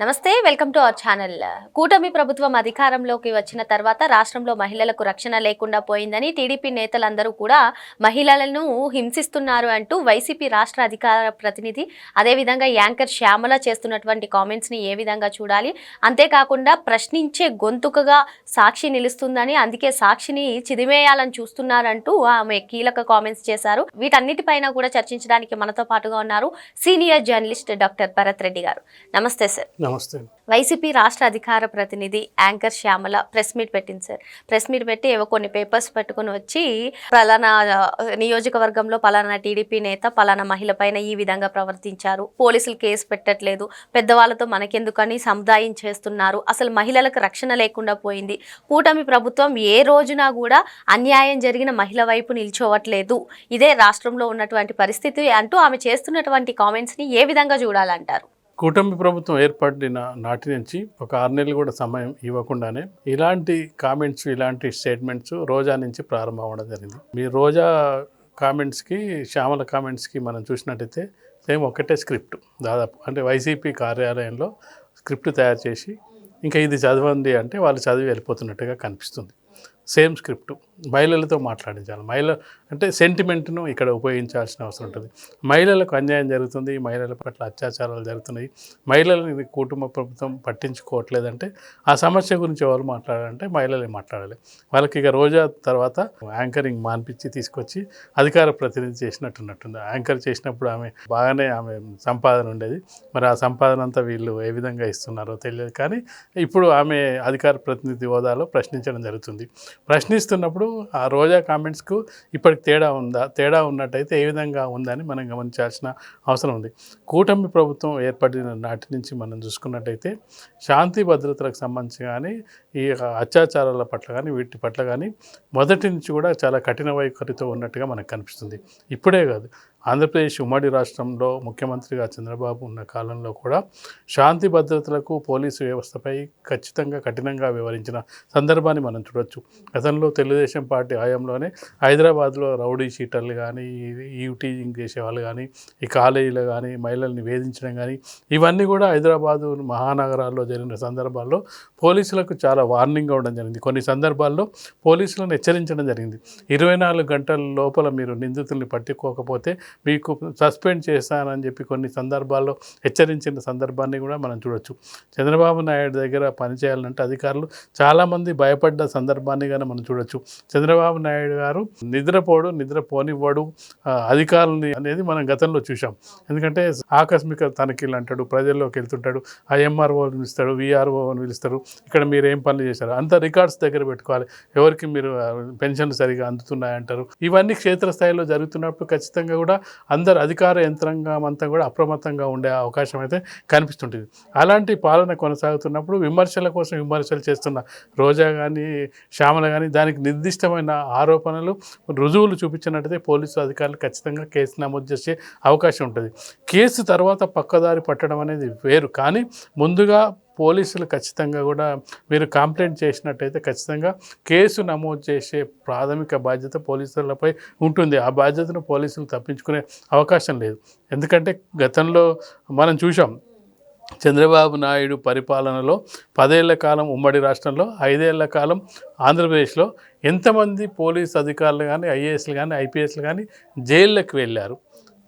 నమస్తే welcome to our channel. కూటమి ప్రభుత్వం అధికారంలోకి వచ్చిన తర్వాత రాష్ట్రంలో మహిళలకు రక్షణ లేకుండా పోయిందని టీడీపీ నేతలందరూ కూడా మహిళలను హింసిస్తున్నారు అంటూ వైసీపీ రాష్ట్ర అధికార ప్రతినిధి అదేవిధంగా యాంకర్ శ్యామల చేస్తున్నటువంటి కామెంట్స్ని ఏ విధంగా చూడాలి? అంతేకాకుండా ప్రశ్నించే గొంతుకగా సాక్షి నిలుస్తుందని అందుకే సాక్షిని చిదిమేయాలని చూస్తున్నారంటూ ఆమె కీలక కామెంట్స్ చేశారు. వీటన్నిటిపైన కూడా చర్చించడానికి మనతో పాటుగా ఉన్నారు senior journalist doctor Bharat Reddy garu. నమస్తే సార్. నమస్తే వైసీపీ రాష్ట్ర అధికార ప్రతినిధి యాంకర్ శ్యామల ప్రెస్ మీట్ పెట్టింది సార్. ప్రెస్ మీట్ పెట్టి ఏవో కొన్ని పేపర్స్ పెట్టుకుని వచ్చి పలానా నియోజకవర్గంలో పలానా టీడీపీ నేత పలానా మహిళ పైన ఈ విధంగా ప్రవర్తించారు. పోలీసులు కేసు పెట్టట్లేదు. పెద్దవాళ్ళతో మనకెందుకని సముదాయం చేస్తున్నారు. అసలు మహిళలకు రక్షణ లేకుండా పోయింది. కూటమి ప్రభుత్వం ఏ రోజున కూడా అన్యాయం జరిగిన మహిళ వైపు నిల్చోవట్లేదు. ఇదే రాష్ట్రంలో ఉన్నటువంటి పరిస్థితి అంటూ ఆమె చేస్తున్నటువంటి కామెంట్స్ని ఏ విధంగా చూడాలంటారు? కూటమి ప్రభుత్వం ఏర్పడిన నాటి నుంచి ఒక ఆరు నెలలు కూడా సమయం ఇవ్వకుండానే ఇలాంటి కామెంట్స్ ఇలాంటి స్టేట్మెంట్స్ రోజా నుంచి ప్రారంభం అవ్వడం జరిగింది. మీ రోజా కామెంట్స్కి శ్యామల కామెంట్స్కి మనం చూసినట్టయితే సేమ్ ఒకటే స్క్రిప్ట్. దాదాపు అంటే వైసీపీ కార్యాలయంలో స్క్రిప్ట్ తయారు చేసి ఇంకా ఇది చదవండి అంటే వాళ్ళు చదివి వెళ్ళిపోతున్నట్టుగా కనిపిస్తుంది. Same script. మహిళలతో మాట్లాడించాలి. మహిళ అంటే సెంటిమెంట్ను ఇక్కడ ఉపయోగించాల్సిన అవసరం ఉంటుంది. మహిళలకు అన్యాయం జరుగుతుంది మహిళల పట్ల అత్యాచారాలు జరుగుతున్నాయి. మహిళలని కుటుంబ ప్రభుత్వం పట్టించుకోవట్లేదంటే ఆ సమస్య గురించి ఎవరు మాట్లాడాలంటే మహిళలే మాట్లాడాలి. వాళ్ళకి ఇక రోజా తర్వాత యాంకరింగ్ మాన్పించి తీసుకొచ్చి అధికార ప్రతినిధి చేసినట్టున్నట్టుంది. యాంకర్ చేసినప్పుడు ఆమె బాగానే ఆమె సంపాదన ఉండేది. మరి ఆ సంపాదన అంతా వీళ్ళు ఏ విధంగా ఇస్తున్నారో తెలియదు. కానీ ఇప్పుడు ఆమె అధికార ప్రతినిధి హోదాలో ప్రశ్నించడం జరుగుతుంది. ప్రశ్నిస్తున్నప్పుడు ఆ రోజా కామెంట్స్కు ఇప్పటికి తేడా ఉందా తేడా ఉన్నట్టయితే ఏ విధంగా ఉందని మనం గమనించాల్సిన అవసరం ఉంది. కూటమి ప్రభుత్వం ఏర్పడిన నాటి నుంచి మనం చూసుకున్నట్టయితే శాంతి భద్రతలకు సంబంధించి కానీ ఈ అత్యాచారాల పట్ల కానీ వీటి పట్ల కానీ మొదటి నుంచి కూడా చాలా కఠిన వైఖరితో ఉన్నట్టుగా మనకు కనిపిస్తుంది. ఇప్పుడే కాదు ఆంధ్రప్రదేశ్ ఉమ్మడి రాష్ట్రంలో ముఖ్యమంత్రిగా చంద్రబాబు ఉన్న కాలంలో కూడా శాంతి భద్రతలకు పోలీసు వ్యవస్థపై ఖచ్చితంగా కఠినంగా వివరించిన సందర్భాన్ని మనం చూడొచ్చు. గతంలో తెలుగుదేశం పార్టీ హయాంలోనే హైదరాబాద్లో రౌడీ షీటర్లు కానీ ఈవ్టీజింగ్ చేసేవాళ్ళు కానీ ఈ కాలేజీలు కానీ మహిళల్ని వేధించడం కానీ ఇవన్నీ కూడా హైదరాబాదు మహానగరాల్లో జరిగిన సందర్భాల్లో పోలీసులకు చాలా వార్నింగ్ అవ్వడం జరిగింది. కొన్ని సందర్భాల్లో పోలీసులను హెచ్చరించడం జరిగింది. ఇరవై నాలుగు గంటల లోపల మీరు నిందితుల్ని పట్టుకోకపోతే మీకు సస్పెండ్ చేస్తానని చెప్పి కొన్ని సందర్భాల్లో హెచ్చరించిన సందర్భాన్ని కూడా మనం చూడొచ్చు. చంద్రబాబు నాయుడు దగ్గర పనిచేయాలంటే అధికారులు చాలామంది భయపడ్డ సందర్భాన్ని కానీ మనం చూడొచ్చు. చంద్రబాబు నాయుడు గారు నిద్రపోడు నిద్రపోనివ్వడు అధికారులని అనేది మనం గతంలో చూసాం ఎందుకంటే ఆకస్మిక తనిఖీలు అంటాడు ప్రజల్లోకి వెళ్తుంటాడు ఆ ఎంఆర్ఓని పిలుస్తాడు విఆర్ఓని పిలుస్తారు ఇక్కడ మీరు ఏం పనులు చేశారు అంత రికార్డ్స్ దగ్గర పెట్టుకోవాలి ఎవరికి మీరు పెన్షన్లు సరిగా అందుతున్నాయంటారు. ఇవన్నీ క్షేత్రస్థాయిలో జరుగుతున్నప్పుడు ఖచ్చితంగా కూడా అందరు అధికార యంత్రాంగం అంతా కూడా అప్రమత్తంగా ఉండే అవకాశం అయితే కనిపిస్తుంటుంది. అలాంటి పాలన కొనసాగుతున్నప్పుడు విమర్శల కోసం విమర్శలు చేస్తున్న రోజా కానీ శ్యామల కానీ దానికి నిర్దిష్టమైన ఆరోపణలు రుజువులు చూపించినట్టయితే పోలీసు అధికారులు ఖచ్చితంగా కేసు నమోదు చేసే అవకాశం ఉంటుంది. కేసు తర్వాత పక్కదారి పట్టడం అనేది వేరు. కానీ ముందుగా పోలీసులు ఖచ్చితంగా కూడా మీరు కంప్లైంట్ చేసినట్టయితే ఖచ్చితంగా కేసు నమోదు చేసే ప్రాథమిక బాధ్యత పోలీసులపై ఉంటుంది. ఆ బాధ్యతను పోలీసులు తప్పించుకునే అవకాశం లేదు. ఎందుకంటే గతంలో మనం చూసాం చంద్రబాబు నాయుడు పరిపాలనలో పదేళ్ళ కాలం ఉమ్మడి రాష్ట్రంలో ఐదేళ్ళ కాలం ఆంధ్రప్రదేశ్లో ఎంతమంది పోలీస్ అధికారులు కానీ ఐఏఎస్లు కానీ ఐపీఎస్లు కానీ జైళ్ళకి వెళ్ళారు.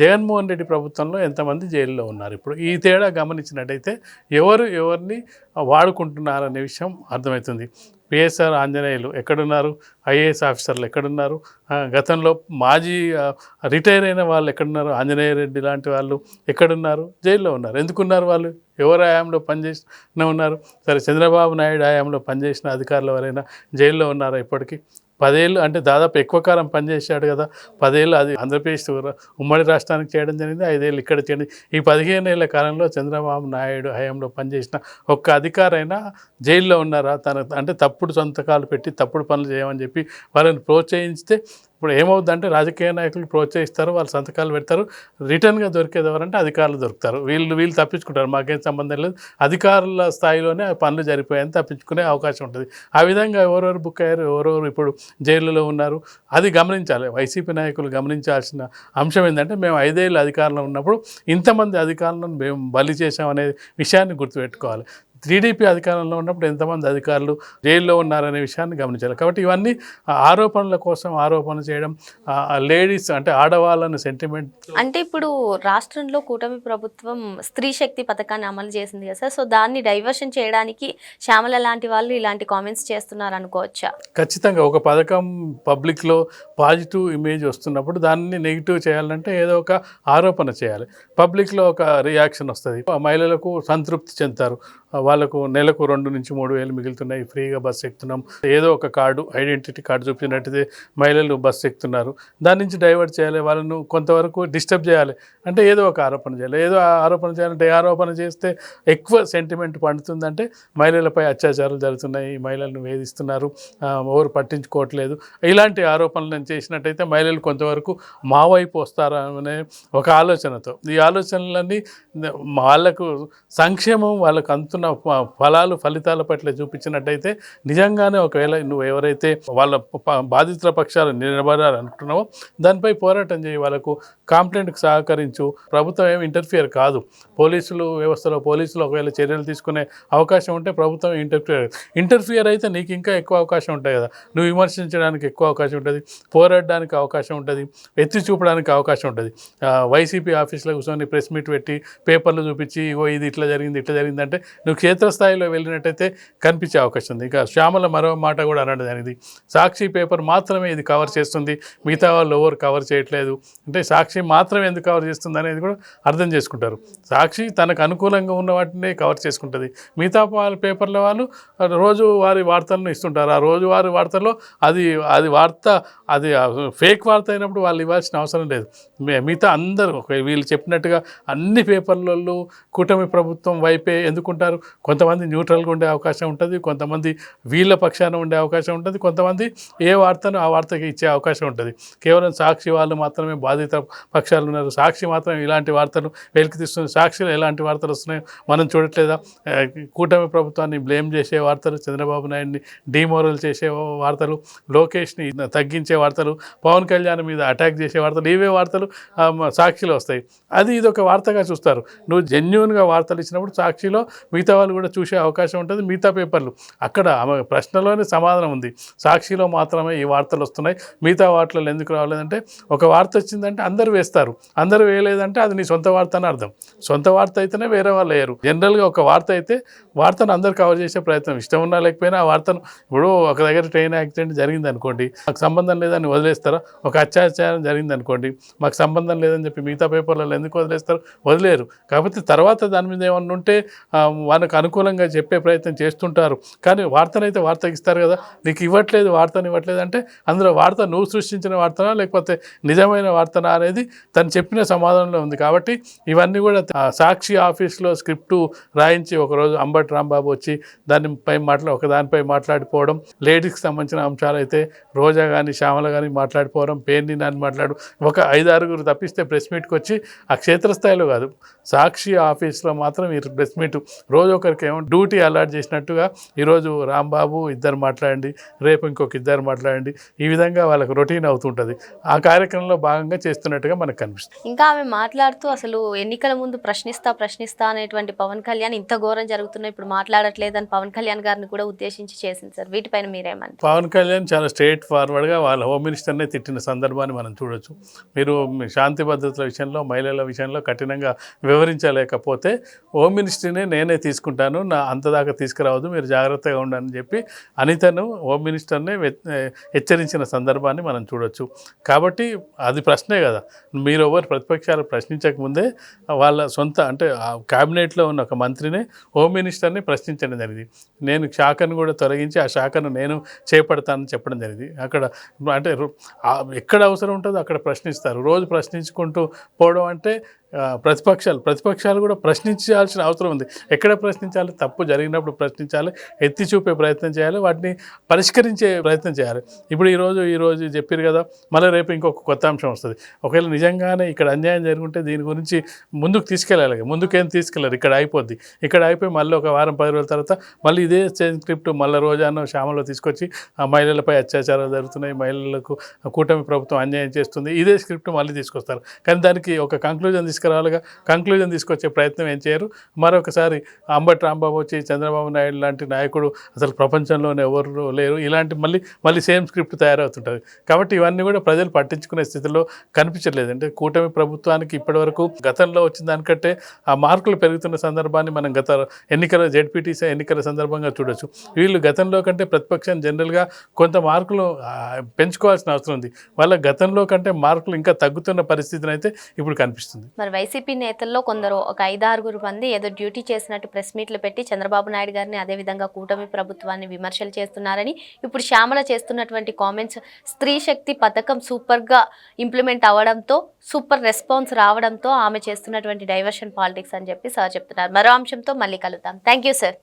జగన్మోహన్ రెడ్డి ప్రభుత్వంలో ఎంతమంది జైల్లో ఉన్నారు? ఇప్పుడు ఈ తేడా గమనించినట్టయితే ఎవరు ఎవరిని వాడుకుంటున్నారనే విషయం అర్థమవుతుంది. పిఎస్ఆర్ ఆంజనేయులు ఎక్కడున్నారు? ఐఏఎస్ ఆఫీసర్లు ఎక్కడున్నారు? గతంలో మాజీ రిటైర్ అయిన వాళ్ళు ఎక్కడున్నారు? ఆంజనేయ రెడ్డి లాంటి వాళ్ళు ఎక్కడున్నారు? జైల్లో ఉన్నారు. ఎందుకున్నారు వాళ్ళు? ఎవరు హయాంలో పనిచేసిన ఉన్నారు? సరే చంద్రబాబు నాయుడు హయాంలో పనిచేసిన అధికారులు ఎవరైనా జైల్లో ఉన్నారా ఇప్పటికీ? పదేళ్ళు అంటే దాదాపు ఎక్కువ కాలం పనిచేశాడు కదా. పదేళ్ళు అది ఆంధ్రప్రదేశ్ ఉమ్మడి రాష్ట్రానికి చేయడం జరిగింది. ఐదేళ్ళు ఇక్కడ చేయడం ఈ పదిహేను ఏళ్ళ కాలంలో చంద్రబాబు నాయుడు హయాంలో పనిచేసిన ఒక్క అధికారైనా జైల్లో ఉన్నారా? తన అంటే తప్పుడు సంతకాలు పెట్టి తప్పుడు పనులు చేయమని చెప్పి వాళ్ళని ప్రోత్సహిస్తే ఇప్పుడు ఏమవుద్దంటే రాజకీయ నాయకులు ప్రోత్సహిస్తారు వాళ్ళు సంతకాలు పెడతారు రిటర్న్గా దొరికేది ఎవరంటే అధికారులు దొరుకుతారు. వీళ్ళు వీళ్ళు తప్పించుకుంటారు మాకేం సంబంధం లేదు. అధికారుల స్థాయిలోనే ఆ పనులు జరిపోయాయని తప్పించుకునే అవకాశం ఉంటుంది. ఆ విధంగా ఎవరెవరు బుక్ అయ్యారు ఎవరెవరు ఇప్పుడు జైలులో ఉన్నారు అది గమనించాలి. వైసీపీ నాయకులు గమనించాల్సిన అంశం ఏంటంటే మేము ఐదేళ్ళు అధికారంలో ఉన్నప్పుడు ఇంతమంది అధికారులను మేము బలి చేశామనే విషయాన్ని గుర్తుపెట్టుకోవాలి. టీడీపీ అధికారంలో ఉన్నప్పుడు ఎంతమంది అధికారులు జైల్లో ఉన్నారనే విషయాన్ని గమనించాలి. కాబట్టి ఇవన్నీ ఆరోపణల కోసం ఆరోపణ చేయడం లేడీస్ అంటే ఆడవాళ్ళని సెంటిమెంట్ అంటే ఇప్పుడు రాష్ట్రంలో కూటమి ప్రభుత్వం స్త్రీ శక్తి పథకాన్ని అమలు చేసింది కదా సార్. సో దాన్ని డైవర్షన్ చేయడానికి శ్యామల లాంటి వాళ్ళు ఇలాంటి కామెంట్స్ చేస్తున్నారు అనుకోవచ్చా ఖచ్చితంగా ఒక పథకం పబ్లిక్లో పాజిటివ్ ఇమేజ్ వస్తున్నప్పుడు దాన్ని నెగిటివ్ చేయాలంటే ఏదో ఒక ఆరోపణ చేయాలి. పబ్లిక్లో ఒక రియాక్షన్ వస్తుంది. మహిళలకు సంతృప్తి చెందుతారు. వాళ్ళకు నెలకు రెండు నుంచి మూడు వేలు మిగులుతున్నాయి. ఫ్రీగా బస్సు ఎక్కుతున్నాం. ఏదో ఒక కార్డు ఐడెంటిటీ కార్డు చూపించినట్టయితే మహిళలు బస్సు ఎక్కుతున్నారు. దాని నుంచి డైవర్ట్ చేయాలి వాళ్ళను కొంతవరకు డిస్టర్బ్ చేయాలి. అంటే ఏదో ఒక ఆరోపణ చేయాలి. ఏదో ఆరోపణ చేయాలంటే ఆరోపణ చేస్తే ఎక్కువ సెంటిమెంట్ పండుతుందంటే మహిళలపై అత్యాచారాలు జరుగుతున్నాయి. మహిళలను వేధిస్తున్నారు. ఎవరు పట్టించుకోవట్లేదు. ఇలాంటి ఆరోపణలను చేసినట్టయితే మహిళలు కొంతవరకు మా వైపు వస్తారా అనే ఒక ఆలోచనతో. ఈ ఆలోచనలన్నీ వాళ్ళకు సంక్షేమం వాళ్ళకు అంత ఫ- ఫలాలు ఫలితాల పట్ల చూపించినట్టయితే నిజంగానే ఒకవేళ నువ్వు ఎవరైతే వాళ్ళ బాధితుల పక్షాలు నిలబడాలనుకుంటున్నావో దానిపై పోరాటం చేయి. వాళ్ళకు కాంప్లైంట్కి సహకరించు. ప్రభుత్వం ఏమి ఇంటర్ఫియర్ కాదు. పోలీసులు వ్యవస్థలో పోలీసులు ఒకవేళ చర్యలు తీసుకునే అవకాశం ఉంటే ప్రభుత్వం ఇంటర్ఫియర్ ఇంటర్ఫియర్ అయితే నీకు ఇంకా ఎక్కువ అవకాశం ఉంటాయి కదా. నువ్వు విమర్శించడానికి ఎక్కువ అవకాశం ఉంటుంది. పోరాడడానికి అవకాశం ఉంటుంది. ఎత్తి చూపడానికి అవకాశం ఉంటుంది. వైసీపీ ఆఫీస్లో కూర్చొని ప్రెస్ మీట్ పెట్టి పేపర్లు చూపించి ఇగో ఇది ఇట్లా జరిగింది ఇట్లా జరిగింది అంటే నువ్వు క్షేత్రస్థాయిలో వెళ్ళినట్టయితే కనిపించే అవకాశం ఉంది. ఇంకా శ్యామల మరో మాట కూడా అనడం అనేది సాక్షి పేపర్ మాత్రమే ఇది కవర్ చేస్తుంది. మిగతా వాళ్ళు ఎవరు కవర్ చేయట్లేదు. అంటే సాక్షి మాత్రమే ఎందుకు కవర్ చేస్తుంది అనేది కూడా అర్థం చేసుకుంటారు. సాక్షి తనకు అనుకూలంగా ఉన్న వాటిని కవర్ చేసుకుంటుంది. మిగతా వాళ్ళ పేపర్ల వాళ్ళు రోజు వారి వార్తలను ఇస్తుంటారు. ఆ రోజు వారి వార్తల్లో అది అది వార్త అది ఫేక్ వార్త అయినప్పుడు వాళ్ళు ఇవ్వాల్సిన అవసరం లేదు. మిగతా అందరూ వీళ్ళు చెప్పినట్టుగా అన్ని పేపర్లలో కూటమి ప్రభుత్వం వైపే ఎందుకుంటారు? కొంతమంది న్యూట్రల్గా ఉండే అవకాశం ఉంటుంది కొంతమంది వీళ్ళ పక్షాన ఉండే అవకాశం ఉంటుంది కొంతమంది ఏ వార్తను ఆ వార్తకి ఇచ్చే అవకాశం ఉంటుంది. కేవలం సాక్షి వాళ్ళు మాత్రమే బాధిత పక్షాలు ఉన్నారు. సాక్షి మాత్రం ఇలాంటి వార్తలు వెలికి తీస్తుంది సాక్షిలో ఎలాంటి వార్తలు వస్తున్నాయో మనం చూడట్లేదా? కూటమి ప్రభుత్వాన్ని బ్లేమ్ చేసే వార్తలు చంద్రబాబు నాయుడిని డిమోరల్ చేసే వార్తలు లోకేష్ని తగ్గించే వార్తలు పవన్ కళ్యాణ్ మీద అటాక్ చేసే వార్తలు ఇవే వార్తలు సాక్షిలో వస్తాయి. అది ఇది ఒక వార్తగా చూస్తారు. నువ్వు జెన్యున్గా వార్తలు ఇచ్చినప్పుడు సాక్షిలో మిగతా మిగతా వాళ్ళు కూడా చూసే అవకాశం ఉంటుంది. మిగతా పేపర్లు అక్కడ ఆమె ప్రశ్నలోనే సమాధానం ఉంది. సాక్షిలో మాత్రమే ఈ వార్తలు వస్తున్నాయి. మిగతా వార్తలు ఎందుకు రావలేదంటే ఒక వార్త వచ్చిందంటే అందరూ వేస్తారు. అందరూ వేయలేదంటే అది నీ సొంత వార్త అని అర్థం. సొంత వార్త అయితేనే వేరే వాళ్ళు వేయరు. జనరల్గా ఒక వార్త అయితే వార్తను అందరు కవర్ చేసే ప్రయత్నం. ఇష్టం ఉన్నా లేకపోయినా ఆ వార్తను ఇప్పుడు ఒక దగ్గర ట్రైన్ యాక్సిడెంట్ జరిగింది అనుకోండి మాకు సంబంధం లేదని వదిలేస్తారా? ఒక అత్యాచారం జరిగింది అనుకోండి మాకు సంబంధం లేదని చెప్పి మిగతా పేపర్లలో ఎందుకు వదిలేస్తారు? వదిలేరు. కాకపోతే తర్వాత దాని మీద ఏమన్నా ఉంటే మనకు అనుకూలంగా చెప్పే ప్రయత్నం చేస్తుంటారు. కానీ వార్తనైతే వార్తకి ఇస్తారు కదా. నీకు ఇవ్వట్లేదు వార్తను ఇవ్వట్లేదు అంటే అందులో వార్త నువ్వు సృష్టించిన వార్తనా లేకపోతే నిజమైన వార్తనా అనేది తను చెప్పిన సమాధానంలో ఉంది. కాబట్టి ఇవన్నీ కూడా సాక్షి ఆఫీస్లో స్క్రిప్టు రాయించి ఒకరోజు అంబటి రాంబాబు వచ్చి దానిపై మాట్లా ఒక దానిపై మాట్లాడిపోవడం లేడీస్కి సంబంధించిన అంశాలు అయితే రోజా కానీ శ్యామల కానీ మాట్లాడిపోవడం పేర్ని నాని మాట్లాడు ఒక ఐదు ఆరుగురు తప్పిస్తే ప్రెస్ మీట్కి వచ్చి ఆ క్షేత్రస్థాయిలో కాదు సాక్షి ఆఫీస్లో మాత్రం ఈ ప్రెస్ మీట్ రోజు ఒకరికి ఏమో డ్యూటీ అలాట్ చేసినట్టుగా ఈరోజు రాంబాబు ఇద్దరు మాట్లాడండి రేపు ఇంకొక ఇద్దరు మాట్లాడండి ఈ విధంగా వాళ్ళకి రొటీన్ అవుతుంటుంది. ఆ కార్యక్రమంలో భాగంగా చేస్తున్నట్టుగా మనకు కనిపిస్తుంది. ఇంకా ఆమె మాట్లాడుతూ అసలు ఎన్నికల ముందు ప్రశ్నిస్తా ప్రశ్నిస్తా అనేటువంటి పవన్ కళ్యాణ్ ఇంత ఘోరం జరుగుతున్నా ఇప్పుడు మాట్లాడట్లేదని పవన్ కళ్యాణ్ గారిని కూడా ఉద్దేశించి చేసింది సార్. వీటిపైన మీరేమంటారు? పవన్ కళ్యాణ్ చాలా స్ట్రేట్ ఫార్వర్డ్గా వాళ్ళ హోమ్ మినిస్టర్నే తిట్టిన సందర్భాన్ని మనం చూడొచ్చు. మీరు శాంతి భద్రతల విషయంలో మహిళల విషయంలో కఠినంగా వివరించలేకపోతే హోమ్ మినిస్ట్రీనే నేనే తీసుకుంటాను నా అంతదాకా తీసుకురావద్దు మీరు జాగ్రత్తగా ఉండని చెప్పి అనితను హోమ్ మినిస్టర్నే హెచ్చరించిన సందర్భాన్ని మనం చూడొచ్చు. కాబట్టి అది ప్రశ్నే కదా. మీరు ఎవరు ప్రతిపక్షాలు ప్రశ్నించక ముందే వాళ్ళ సొంత అంటే ఆ క్యాబినెట్లో ఉన్న ఒక మంత్రిని హోమ్ మినిస్టర్ని ప్రశ్నించడం జరిగింది. నేను శాఖను కూడా తొలగించి ఆ శాఖను నేను చేపడతానని చెప్పడం జరిగింది. అక్కడ అంటే ఎక్కడ అవసరం ఉంటుందో అక్కడ ప్రశ్నిస్తారు. రోజు ప్రశ్నించుకుంటూ పోవడం అంటే ప్రతిపక్షాలు ప్రతిపక్షాలు కూడా ప్రశ్నించాల్సిన అవసరం ఉంది. ఎక్కడ ప్రశ్నించాలి? తప్పు జరిగినప్పుడు ప్రశ్నించాలి. ఎత్తి చూపే ప్రయత్నం చేయాలి. వాటిని పరిష్కరించే ప్రయత్నం చేయాలి. ఇప్పుడు ఈరోజు ఈరోజు చెప్పారు కదా మళ్ళీ రేపు ఇంకొక కొత్త అంశం వస్తుంది. ఒకవేళ నిజంగానే ఇక్కడ అన్యాయం జరుగుంటే దీని గురించి ముందుకు తీసుకెళ్ళాలి ముందుకేం తీసుకెళ్ళారు? ఇక్కడ అయిపోద్ది. ఇక్కడ అయిపోయి మళ్ళీ ఒక వారం పది రోజుల తర్వాత మళ్ళీ ఇదే సేమ్ స్క్రిప్ట్ మళ్ళీ రోజాను శ్యామలో తీసుకొచ్చి ఆ మహిళలపై అత్యాచారాలు జరుగుతున్నాయి. మహిళలకు కూటమి ప్రభుత్వం అన్యాయం చేస్తుంది. ఇదే స్క్రిప్ట్ మళ్ళీ తీసుకొస్తారు. కానీ దానికి ఒక కంక్లూజన్ తీసుకురావాలిగా కంక్లూజన్ తీసుకొచ్చే ప్రయత్నం ఏం చేయరు. మరొకసారి అంబటి రాంబాబు వచ్చి చంద్రబాబు నాయుడు లాంటి నాయకుడు అసలు ప్రపంచంలోనే ఎవరు లేరు. ఇలాంటి మళ్ళీ మళ్ళీ సేమ్ స్క్రిప్ట్ తయారవుతుంటుంది. కాబట్టి ఇవన్నీ కూడా ప్రజలు పట్టించుకునే స్థితిలో కనిపించట్లేదు. అంటే కూటమి ప్రభుత్వానికి ఇప్పటివరకు గతంలో వచ్చిన దానికంటే ఆ మార్కులు పెరుగుతున్న సందర్భాన్ని మనం గత ఎన్నికల జెడ్పీటీసీ ఎన్నికల సందర్భంగా చూడొచ్చు. వీళ్ళు గతంలో కంటే ప్రతిపక్షం జనరల్గా కొంత మార్కులు పెంచుకోవాల్సిన అవసరం ఉంది. వాళ్ళ గతంలో కంటే మార్కులు ఇంకా తగ్గుతున్న పరిస్థితిని అయితే ఇప్పుడు కనిపిస్తుంది. మరి వైసీపీ నేతల్లో కొందరు ఒక ఐదారుగురు మంది ఏదో డ్యూటీ చేసినట్టు ప్రెస్ మీట్లు పెట్టి చంద్రబాబు నాయుడు గారిని అదేవిధంగా కూటమి ప్రభుత్వాన్ని విమర్శలు చేస్తున్నారని ఇప్పుడు శ్యామల చేస్తున్నటువంటి కామెంట్స్ స్త్రీ శక్తి పథకం సూపర్గా ఇంప్లిమెంట్ అవ్వడంతో సూపర్ రెస్పాన్స్ రావడంతో ఆమె చేస్తున్నటువంటి డైవర్షన్ పాలిటిక్స్ అని చెప్పి సార్ చెప్తున్నారు. మరో అంశంతో మళ్ళీ కలుద్దాం. Thank you sir